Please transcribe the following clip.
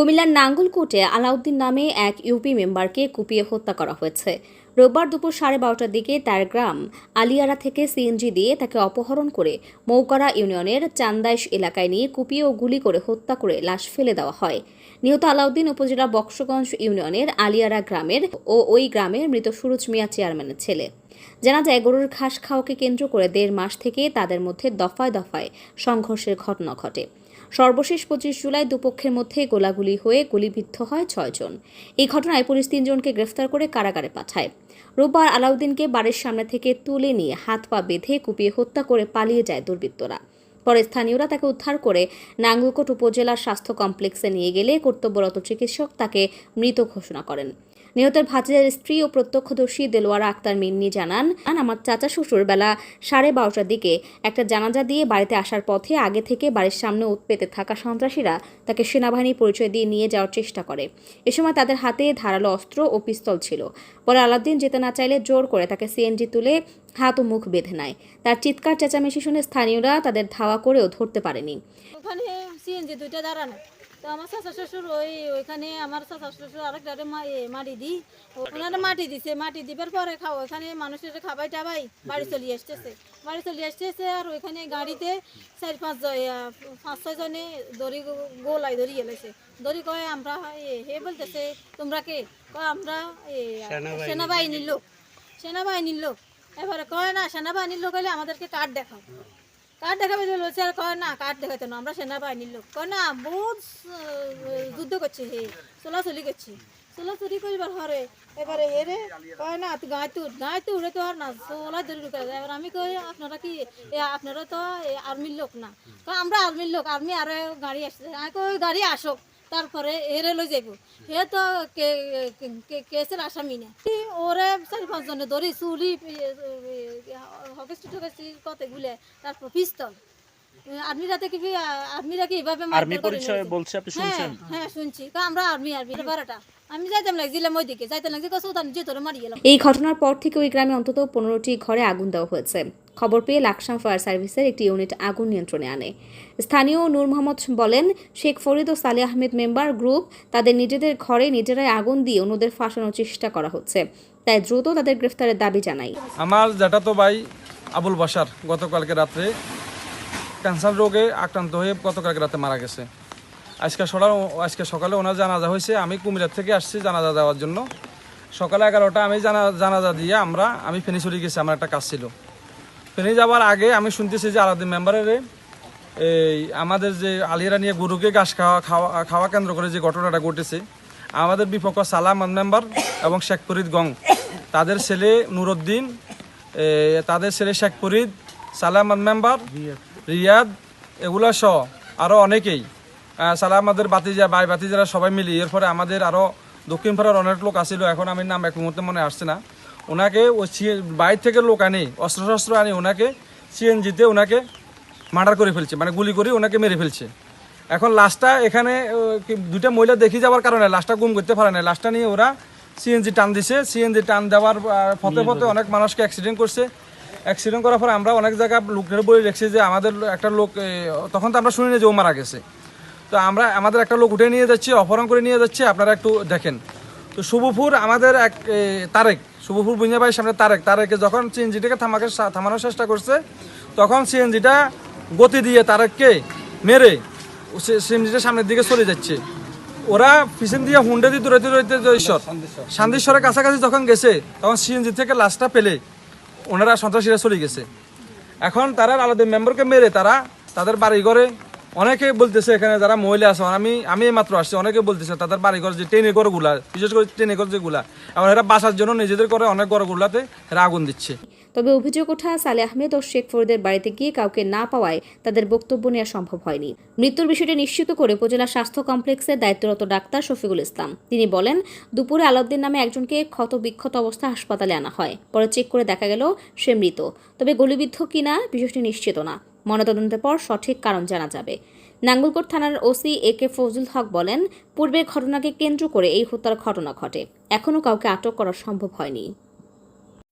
কুমিল্লার নাঙ্গলকোটে আলাউদ্দিন নামে এক ইউপি মেম্বারকে কুপিয়ে হত্যা করা হয়েছে। রোববার দুপুর সাড়ে বারোটার দিকে তার গ্রাম আলিয়ারা থেকে সিএনজি দিয়ে তাকে অপহরণ করে মৌকরা ইউনিয়নের চান্দাইশ এলাকায় নিয়ে কুপিয়ে ও গুলি করে হত্যা করে লাশ ফেলে দেওয়া হয়। নিহত আলাউদ্দিন উপজেলা বক্সগঞ্জ ইউনিয়নের আলিয়ারা গ্রামের ও ওই গ্রামের মৃত সুরজ মিয়া চেয়ারম্যানের ছেলে। জানা যায়, গরুর ঘাস খাওয়াকে কেন্দ্র করে দেড় মাস থেকে তাদের মধ্যে দফায় দফায় সংঘর্ষের ঘটনা ঘটে। সর্বশেষ পঁচিশ জুলাই দুপক্ষের মধ্যে গোলাগুলি হয়ে গুলিবিদ্ধ হয় ছয়জন এই ঘটনায় পুলিশ তিনজনকে গ্রেফতার করে কারাগারে পাঠায়। রোববার আলাউদ্দিনকে বাড়ির সামনে থেকে তুলে নিয়ে হাত পা বেঁধে কুপিয়ে হত্যা করে পালিয়ে যায় দুর্বৃত্তরা। পরে স্থানীয়রা তাকে উদ্ধার করে নাঙ্গলকোট উপজেলার স্বাস্থ্য কমপ্লেক্সে নিয়ে গেলে কর্তব্যরত চিকিৎসক তাকে মৃত ঘোষণা করেন। নিহতের ভাতিজার স্ত্রী ও প্রত্যক্ষদর্শী দেলোয়ার আক্তার মিন্নি জানান আমার চাচা শ্বশুর বেলা সাড়ে বারোটার দিকে একটা জানাজা দিয়ে বাড়িতে আসার পথে আগে থেকে বাড়ির সামনে উৎপেতে থাকা সন্ত্রাসীরা তাকে সেনাবাহিনী পরিচয় দিয়ে নিয়ে যাওয়ার চেষ্টা করে। এ সময় তাদের হাতে ধারালো অস্ত্র ও পিস্তল ছিল। পরে আলাউদ্দিন যেতে না চাইলে জোর করে তাকে সিএনজি তুলে হাত ও মুখ বেঁধে নেয়। তার চিৎকার চেঁচামেচি শুনে স্থানীয়রা তাদের ধাওয়া করেও ধরতে পারেনি। ওখানে সিএনজি দুইটা দাঁড়ানো। তো আমার চাচা শ্বশুর ওই ওইখানে আমার চাচা শ্বশুর আরেকটারে মা মাটি দিই। ওনারা মাটি দিছে মাটি দিবার পরে খাও ওখানে মানুষের খাবাই টাবাই বাড়ি চলে আসতেছে। বাড়ি চলে আসতেছে আর ওইখানে গাড়িতে চার পাঁচ জন পাঁচ ছয় জনে দড়ি গো- গোলাই ধরি গেলেছে দড়ি কয় আমরা এ, হে বলতেছে তোমরা কে? কয় আমরা এ, সেনাবাহিনীর লোক। সেনাবাহিনীর লোক। এবারে কয় না, সেনাবাহিনীর লোক হলে আমাদেরকে কার্ড দেখাও। কার্ড দেখাবে বলছে, আর কয় না, কার্ড দেখাইতো না, আমরা সেনাবাহিনীর লোক। কয় না, বহুত যুদ্ধ করছে হে, চলাচলি করছে। চলাচলি করবার হরে, এবারে এরে কয় না, তুই গায়ে তুই, গায়ে উড়ে তো আর না চলাই ধরে ঢুকে যায় এবার আমি কই, আপনারা কি আপনারা তো আর্মির লোক না। আমরা আর্মির লোক, আর্মি আরও গাড়ি আসছে। আমি কই, গাড়ি আসক। তারপরে এরে লই যাইব। হে তো কেসের আসামি না। ওরে চারি পাঁচজনে ধরি চুরি হকেস্টি ঠকেস্টি কত গুলে তারপর পিস্তল। আর্মিরা থেকে কি আর্মিরা কি এভাবে আর্মি পরিচয় বলছে আপনি হ্যাঁ শুনছেন? হ্যাঁ শুনছি। কা আমরা আর্মি আর্মি বারোটা। আমি যাইতাম লাগছিলাম ওই দিকে যাইতাম লাগছে কত উতান যে তোরে মারি গেলাম এই ঘটনার পর থেকে ওই গ্রামে অন্তত পনেরোটি ঘরে আগুন দেওয়া হয়েছে। খবর পেয়ে লাকসাম ফায়ার সার্ভিসের একটি ইউনিট আগুন নিয়ন্ত্রণে আনে। স্থানীয় নূর মোহাম্মদ বলেন শেখ ফরিদ ও সালে আহমেদ মেম্বার গ্রুপ তাদের নিজেদের ঘরে নিজেরাই আগুন দিয়ে অন্যদের ফাঁসানোর চেষ্টা করা হচ্ছে। তাই দ্রুত তাদের গ্রেফতারের দাবি জানাই। আমার জ্যাঠাতো ভাই আবুল বাসার গতকালকে রাত্রে ক্যান্সার রোগে আক্রান্ত হয়ে গতকালকে রাতে মারা গেছে। আজকে সকাল আজকে সকালে ওনার জানাজা হয়েছে, আমি কুমিল্লার থেকে আসছি জানাজা দেওয়ার জন্য। সকালে এগারোটা আমি জানা জানাজা দিয়ে আমরা আমি ফেনি চলে গেছি, আমার একটা কাজ ছিল। ফেনি যাওয়ার আগে আমি শুনতেছি যে আলাদিন মেম্বারের এই আমাদের যে আলিরা নিয়ে গরুকে ঘাস খাওয়া খাওয়া খাওয়া কেন্দ্র করে যে ঘটনাটা ঘটেছে, আমাদের বিপক্ষ সালাম মেম্বার এবং শেখ ফরিদ গং। তাদের ছেলে নুরুদ্দিন তাদের ছেলে শেখ ফরিদ সালাম মেম্বার রিয়াদ এগুলা সহ আরও অনেকেই। আহ, সালামাদের বাতিজা ভাই বাতিজারা সবাই মিলি এরপরে আমাদের আরও দক্ষিণ পাড়ার অনেক লোক আসছিল এখন আমি নাম এক মুহূর্তে মনে আসছে না। ওনাকে ওই বাইরে থেকে লোক আনি অস্ত্র শস্ত্র আনি ওনাকে সিএনজিতে ওনাকে মার্ডার করে ফেলছে মানে গুলি করে ওনাকে মেরে ফেলছে। এখন লাশটা এখানে দুইটা মহিলা দেখি যাওয়ার কারণে লাশটা গুম করতে পারে না লাশটা নিয়ে ওরা সিএনজি টান দিছে সিএনজি টান দেওয়ার পথে পথে অনেক মানুষকে অ্যাক্সিডেন্ট করছে। অ্যাক্সিডেন্ট করার পরে আমরা অনেক জায়গায় লোকের বলে রেখেছি যে আমাদের একটা লোক তখন তো আমরা শুনি শুনিনি যে ও মারা গেছে। তো আমরা আমাদের একটা লোক উঠে নিয়ে যাচ্ছি অপহরণ করে নিয়ে যাচ্ছে আপনারা একটু দেখেন। তো শুভপুর আমাদের এক তারেক শুভপুর বুঞ্জাবাইয়ের সামনে তারেক। তারেকে যখন সিএনজিটাকে থামাকে থামানোর চেষ্টা করছে তখন সিএনজিটা গতি দিয়ে তারেককে মেরে সিএনজিটা সামনের দিকে চলে যাচ্ছে। ওরা পিছন দিয়ে হুন্ডে দিয়ে দৌড়াইতে ঈশ্বর শান্তিশ্বরের কাছাকাছি যখন গেছে তখন সিএনজি থেকে লাশটা পেলে। ওনারা সন্ত্রাসীরা চলে গেছে। এখন তারা আলাদা মেম্বারকে মেরে তারা তাদের বাড়ি ঘরে অনেকে বলতেছে এখানে যারা মহিলা আছে আমি আমি মাত্র আসছি, অনেকে বলতেছে তাদের বাড়িঘর যে ট্রেনে ঘরগুলা বিশেষ করে ট্রেনে ঘর যেগুলা এবং এরা বাসার জন্য নিজেদের করে অনেক ঘরগুলাতে এরা আগুন দিচ্ছে। তবে অভিযোগ ওঠা সালে আহমেদ ও শেখ ফরিদের বাড়িতে গিয়ে কাউকে না পাওয়ায় তাদের বক্তব্য নেওয়া সম্ভব হয়নি। মৃত্যুর বিষয়টি নিশ্চিত করে উপজেলা স্বাস্থ্য কমপ্লেক্সের দায়িত্বরত ডাক্তার শফিকুল ইসলাম। তিনি বলেন, দুপুরে আলাউদ্দিন নামে একজনকে ক্ষত বিক্ষত অবস্থা হাসপাতালে আনা হয়। পরে চেক করে দেখা গেল সে মৃত। তবে গলিবিদ্ধ কিনা বিষয়টি নিশ্চিত না। ময়নাতদন্তের পর সঠিক কারণ জানা যাবে। নাঙ্গলকোট থানার ওসি এ কে ফজলুল হক বলেন, পূর্বের ঘটনাকে কেন্দ্র করে এই হত্যার ঘটনা ঘটে। এখনও কাউকে আটক করা সম্ভব হয়নি।